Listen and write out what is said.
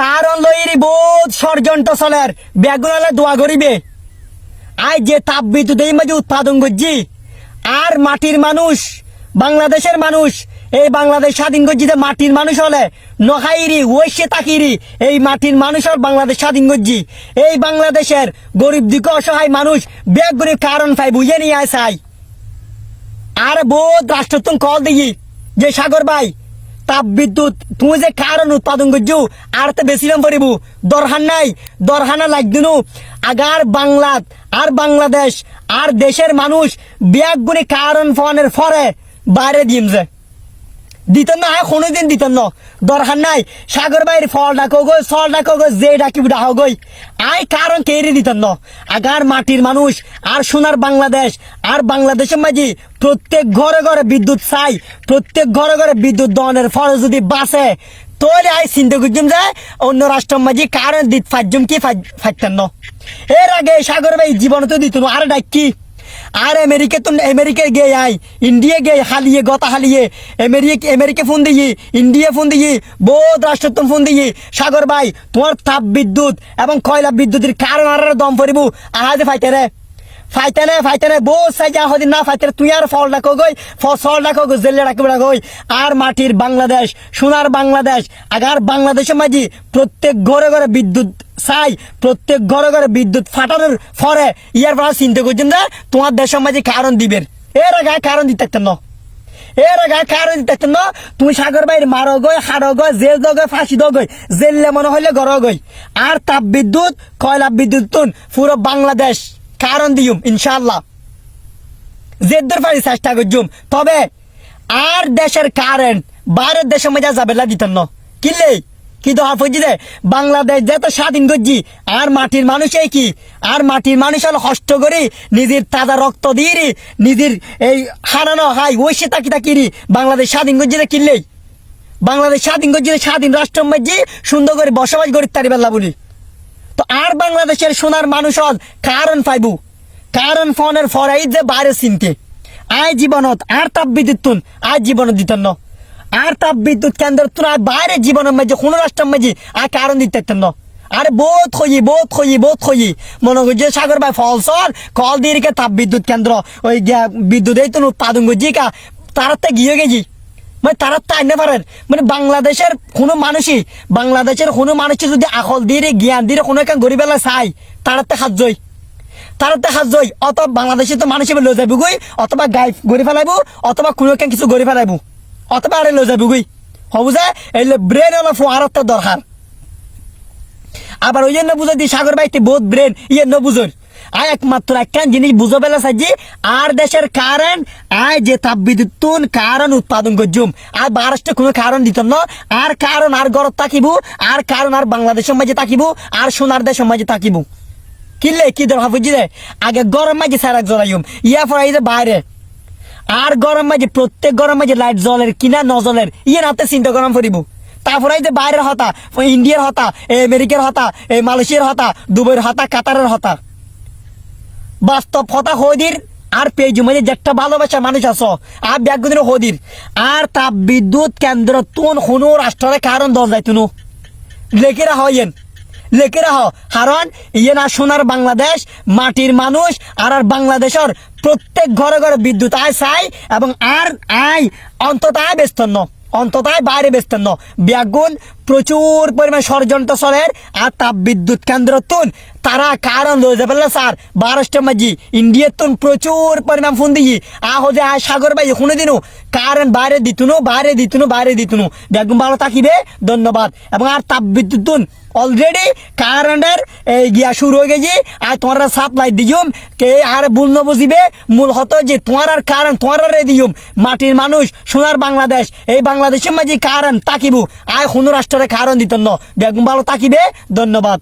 কারণ লইরি বহুত ষড়যন্ত্র চলের। বেগুনালে দোয়া করিবে। আই যে তাপ বিদ্যুৎ এই মাঝে উৎপাদন করছি, আর মাটির মানুষ, বাংলাদেশের মানুষ, এই বাংলাদেশ স্বাধীন করছি যে মাটির মানুষ হলে নখাইরি ওইসে তাকিরি এই মাটির মানুষ আর বাংলাদেশ স্বাধীন করছি। এই বাংলাদেশের গরিব দিকে অসহায় মানুষ বেগ গরিব কারণ পাই বুঝে নিয়ে আয় চাই আর বহুত রাষ্ট্র তুমি কল দিই, যে সাগর ভাই তাপ বিদ্যুৎ, তুমি যে কারণ উৎপাদন করছ, আর তো বেশি দাম পড়িব। দরহান নাই দরহানা লাগদিনু আগার বাংলাত, আর বাংলাদেশ, আর দেশের মানুষ ব্যাগ গুলি কারণ ফোনের ফরে, বাইরে দিম যে। দিতেন না, কোনোদিন দিতেন না। দরকার নাই, সাগর বাইরে ফল ডাকো গই ফল ডাকো গই যে ডাকি ডাকো গই। আই কারণ কেড়ে দিতেন না। আগার মাটির মানুষ, আর সোনার বাংলাদেশ, আর বাংলাদেশের মাঝে, প্রত্যেক ঘরে ঘরে বিদ্যুৎ চাই, প্রত্যেক ঘরে ঘরে বিদ্যুৎ দহনের ফল যদি বাসে তোলে আই চিন্তা করছিম যে, অন্য রাষ্ট্রের মাঝে কারণ দিত, ফাইজম কি ফাইতেন না। এর আগে সাগর ভাই জীবন তো দিত আর ডাকি। আর আমেরিকা তো আমেরিকা গে আই ইন্ডিয়া গে হালিয়ে, গতা হালিয়ে, আমেরিকা আমেরিকা ফোন দিয়ে ইন্ডিয়া ফোন দিয়ে বোধ রাষ্ট্রত্ব ফোন দিয়ে সাগর ভাই, তোমার তাপ বিদ্যুৎ এবং কয়লা বিদ্যুতের কারণ আর দম পড়িব, আহাজে ফাইতে রে। ফাইতে নে ফাইতে নে বহুত সাই যা হদিন না ফাইতে তুই আর ফল ডাকো গই ফল ডাকো গই জেলে ডাকো গই আর মাটির বাংলাদেশ, সোনার বাংলাদেশ, আগার বাংলাদেশের মাঝি প্রত্যেক ঘরে ঘরে বিদ্যুৎ চাই, প্রত্যেক ঘরে ঘরে বিদ্যুৎ ফাটানোর ফরে ইয়ার পর চিন্তা করছেন যে তোমার দেশের মাঝে কারণ দিবেন। এর আগে কারণ দিতে থাকতেন না। এর আগে কারণ দিতে থাকতেন না। তুমি সাগর বাইরে মারো গই হারো গই জেল দো গই ফাঁসি দো গই জেললে মনে হইলে গর গই আর তাপ বিদ্যুৎ কয়লা বিদ্যুৎ পুরো বাংলাদেশ। কারণ দিউম ইনশাল্লাহ জেদ্দর পারি চেষ্টা করছুম তবে আর দেশের কারেন্ট বাইরের দেশের মধ্যে যাবে দিতেন না। কিনলে কি তো হাফ হচ্ছে বাংলাদেশ যে তো স্বাধীন করছি, আর মাটির মানুষ কি? আর মাটির মানুষ হলো কষ্ট করি, নিজের তাজা রক্ত দিয়ে নিজের এই হারানো হাই ওই সে তাকি তাকিরি বাংলাদেশ স্বাধীন করছি কিনলেই বাংলাদেশ স্বাধীন করছি স্বাধীন রাষ্ট্র মধ্যে সুন্দর করে বসবাস করি তারি বেলা বলি তো আর বাংলাদেশের সোনার মানুষ কারণ পাইবু কারণ ফোনের ফরাই যে বাইরে চিনতে আয় জীবনত, আর তাপ বিদ্যুৎ তুন আর জীবনত দিতেন না। আর তাপ বিদ্যুৎ কেন্দ্র তুন, আর বাইরে জীবনের মাঝে, কোনো রাষ্ট্রের মাঝে আর কারণ দিতে না। আরে বহুত খই বোধ খই বহুত খই মনে করছে সাগর ভাই ফলসল কল দিয়ে তাপ বিদ্যুৎ কেন্দ্র, ওই বিদ্যুৎ এই তো উৎপাদন করছি, কা তারাতে গিয়ে গেছি। মানে তারা তাই না পারেন? মানে বাংলাদেশের কোনো মানুষই, বাংলাদেশের কোনো মানুষই যদি আকল দিয়ে জ্ঞান দিয়ে কোনো একটা গরিবেলা চাই তারাতে সাহায্যই তারাতে সাহায্যই অথবা বাংলাদেশে তো মানুষ এবার লয়ে যাব অথবা গাই গড়ি ফেলাইবো, অথবা কোনো একটা কিছু গড়ি ফেলাইবো। অথবা আরে লয়ে যাব গই হবু যে এই ব্রেন হলো ফোয়ারত দরকার। আবার ওই জন্য বুঝো দি সাগর ভাইতে বহুত ব্রেন ইয়ে ন আয় একমাত্র একখান জিনিস বুঝো বেলা সাজি আর দেশের কারণ আয় যে তাপ বিদ্যুৎ কারণ উৎপাদন করছুম। আর বারোটা কোনো কারণ দিত না। আর কারণ আর গরত তাকিব আর কারণ আর বাংলাদেশের মাঝে তাকিব আর সোনার দেশের মাঝে তাকিব কিনলে কি দরকার রে? আগে গরম মাঝে সারা জ্বলাইম ইয়া ফরাই যে বাইরে। আর গরম মাঝে, প্রত্যেক গরম মাঝে লাইট জ্বলের কিনা নজলের ইয়ে নাতে চিন্তা গরম করিব। তারপরে যে বাইরের হতা, ইন্ডিয়ার হতা এই আমেরিকার হতা এই মালয়েশিয়ার হতা, দুবাইয়ের হতা, কাতারের হতা। বাস্তব হতা হদির, আর পেজ মাঝে যেটা ভালোবাসা মানুষ আছো, আর ব্যাগগুদির হদির। আর তাপ বিদ্যুৎ কেন্দ্র তুন কোনো রাষ্ট্রের কারণ দল যায় তুনু। লেখে রাখো ইয়েন, লেখে রাখো। কারণ ইয়ে না সোনার বাংলাদেশ, মাটির মানুষ, আর আর বাংলাদেশের প্রত্যেক ঘরে ঘরে বিদ্যুৎ আয় চাই এবং আর আয় অন্তত আয় ব্যস্ত ন অন্তত আয় বাইরে ব্যস্ত ন। ব্যাগুন প্রচুর পরিমাণ ষড়যন্ত্র চলের আর তাপ বিদ্যুৎ কেন্দ্র তুন। তারা কারণ রয়েছে বললে স্যার? বারোশটা মাঝি, ইন্ডিয়ার তুন প্রচুর পরিমাণ ফোন দিই আ যে আয় সাগর ভাই এখনও দিনু। কারণ বাইরে দিতুনু বাইরে দিতুনু বাইরে দিতুনু। ব্যাগুন ভালো থাকিবে, ধন্যবাদ। এবং আর তাপ বিদ্যুৎ তুন অলরেডি কারেন্টের এই গিয়া শুরু হয়ে গেছে। আর তোমার সাপ্লাই দিজুম কে আর ভুল ন বুঝিবে, মূল হতো যে তোমার আর কারণ তোমার আর দিয়ম। মাটির মানুষ, সোনার বাংলাদেশ, এই বাংলাদেশের মাঝে কারণ তাকিবু। আর কোনো রাষ্ট্রের কারণ দিত ন। বেগুন ভালো তাকিবে, ধন্যবাদ।